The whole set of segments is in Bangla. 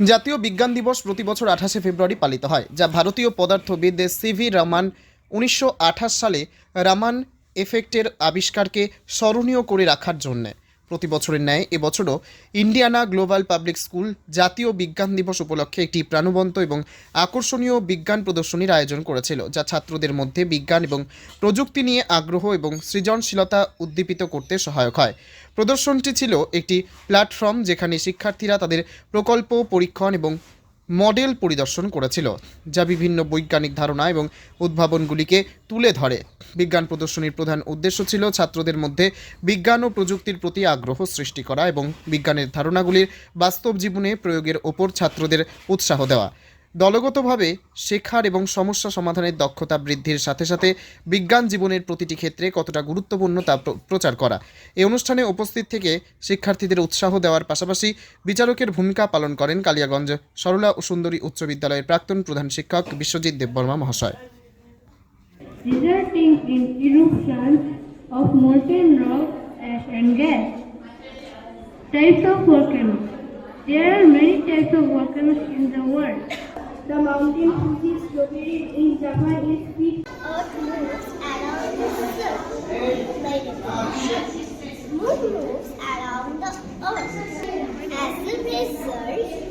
জাতীয় বিজ্ঞান দিবস প্রতি বছর আঠাশে ফেব্রুয়ারি পালিত হয়, যা ভারতীয় পদার্থবিদ সিভি রামান উনিশশো আঠাশ সালে রামান এফেক্টের আবিষ্কারকে স্মরণীয় করে রাখার জন্যে। প্রতি বছরের ন্যায়, এবছরও ইন্ডিয়ানা গ্লোবাল পাবলিক স্কুল জাতীয় বিজ্ঞান দিবস উপলক্ষে একটি প্রাণবন্ত এবং আকর্ষণীয় বিজ্ঞান প্রদর্শনীর আয়োজন করেছিল, যা ছাত্রদের মধ্যে বিজ্ঞান এবং প্রযুক্তি নিয়ে আগ্রহ এবং সৃজনশীলতা উদ্দীপিত করতে সহায়ক হয়। প্রদর্শনটি ছিল একটি প্ল্যাটফর্ম যেখানে শিক্ষার্থীরা তাদের প্রকল্প, পরীক্ষণ এবং মডেল পরিদর্শন করেছিল, যা বিভিন্ন বৈজ্ঞানিক ধারণা এবং উদ্ভাবনগুলিকে তুলে ধরে। বিজ্ঞান প্রদর্শনীর প্রধান উদ্দেশ্য ছিল ছাত্রদের মধ্যে বিজ্ঞান ও প্রযুক্তির প্রতি আগ্রহ সৃষ্টি করা এবং বিজ্ঞানের ধারণাগুলির বাস্তব জীবনে প্রয়োগের ওপর ছাত্রদের উৎসাহ দেওয়া। দলগতভাবে শেখার এবং সমস্যা সমাধানের দক্ষতা বৃদ্ধির সাথে সাথে বিজ্ঞান জীবনের প্রতিটি ক্ষেত্রে কতটা গুরুত্বপূর্ণ তা প্র- প্রচার করা এই অনুষ্ঠানে উপস্থিত থেকে শিক্ষার্থীদের উৎসাহ দেওয়ার পাশাপাশি বিচারকের ভূমিকা পালন করেন কালিয়াগঞ্জ সরলা ও সুন্দরী উচ্চ বিদ্যালয়ের প্রাক্তন প্রধান শিক্ষক বিশ্বজিৎ দেববর্মা মহাশয়. Types of volcanoes. There are many types of volcanoes in the world. The mountain Fuji is located in Japan is peak Earth moves around the sun. Revolution, moon moves around the earth. As a result,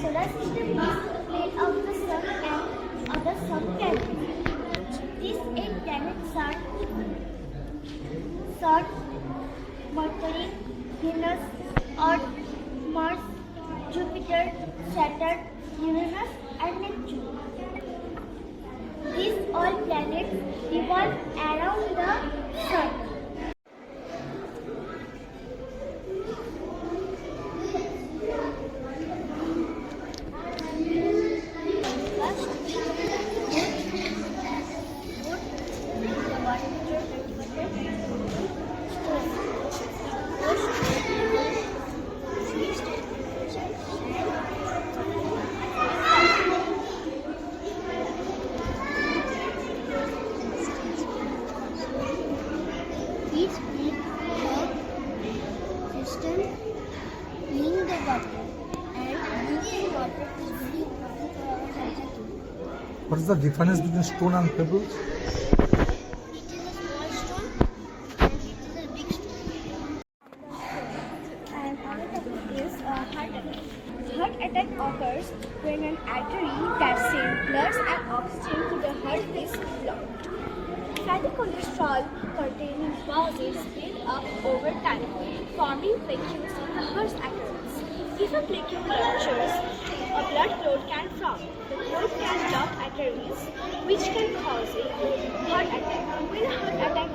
solar system is made of the sun and other sun planets. These eight planets are Sun, Mercury, Venus, Earth, Mars, Jupiter, Saturn, Uranus, and Neptune. These all planets revolve around the What is the difference between stone and pebble? Heart attack occurs when an artery that sends blood and oxygen to the heart is blocked. Fatty cholesterol containing bodies build up over time, forming veins in the heart artery. If a plaque ruptures, a blood clot can form. The clot can block arteries, which can cause a heart attack. When a heart attack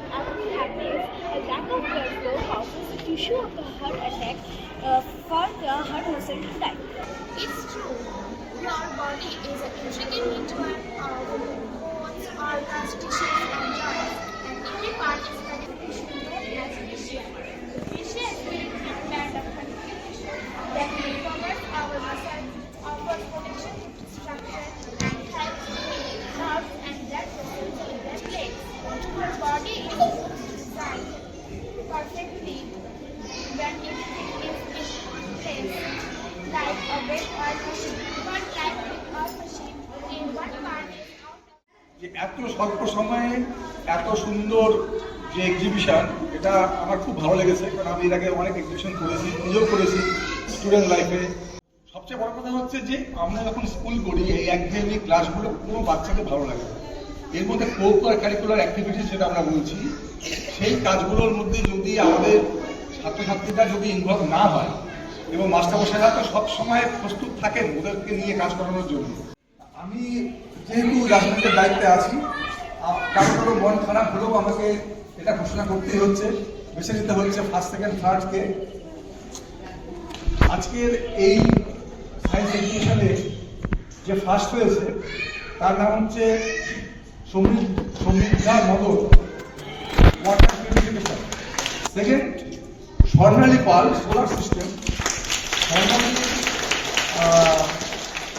happens, a lack of blood flow causes the tissue of the heart attack uh, for the heart muscle to die. It's true. Your body is an intricate network of bones, organs, tissues, and joints, and every part is connected to known as fascia. Fascia is a thin band of এত স্বল্প সময়ে এত সুন্দর যে এক্সিবিশন এটা আমার খুব ভালো লেগেছে, কারণ আমি এর আগে অনেক এক্সিবিশন করেছি, নিজেও করেছি। স্টুডেন্ট লাইফে সবচেয়ে বড় কথা হচ্ছে যে, আমরা যখন স্কুল করি, এই একঘেয়েমি ক্লাসগুলো কোনো বাচ্চাকে ভালো লাগে। না এর মধ্যে কো কারিকুলার অ্যাক্টিভিটি যেটা আমরা বলছি, সেই কাজগুলোর মধ্যে যদি আমাদের ছাত্রছাত্রীরা যদি ইনভলভ না হয়, এবং মাস্টারমশাইরা তো সবসময় প্রস্তুত থাকেন ওদেরকে নিয়ে কাজ করানোর জন্য। আমি যেহেতু রাজনীতির দায়িত্বে আছি কারও কারও মন খারাপ হলেও আমাকে এটা ঘোষণা করতেই হচ্ছে। বেছে নিতে হচ্ছে ফার্স্ট সেকেন্ড থার্ডকে আজকের এই সায়েন্স এডুকেশনে যে ফার্স্ট হয়েছে, তার নাম হচ্ছে Samriddha Samriddha Madan second Swarnali Pal solar system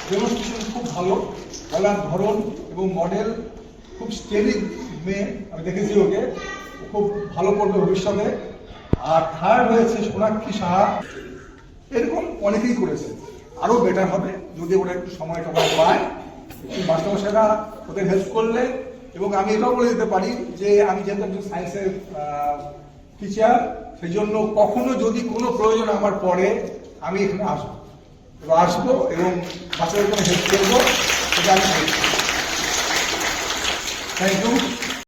demonstration খুব ভালো। বলার ধরন এবং মডেল খুব স্টেলি মেয়ে আমি দেখেছি ওকে, খুব ভালো করবে ভবিষ্যতে। আর থার্ড হয়েছে সোনাক্ষী সাহা। এরকম অনেকেই করেছে। আরও বেটার হবে যদি ওরা একটু সময় টময় পায়। মাস্টারমশাইরা ওদের হেল্প করলে। এবং আমি এটাও বলে দিতে পারি যে আমি যেহেতু একজন সায়েন্সের টিচার সেই জন্য কখনো যদি কোনো প্রয়োজন আমার পড়ে, আমি এখানে আসব। এবং আসব এবং বাচ্চাদের কোনো হেল্প করব, সেটা আমি থ্যাংক ইউ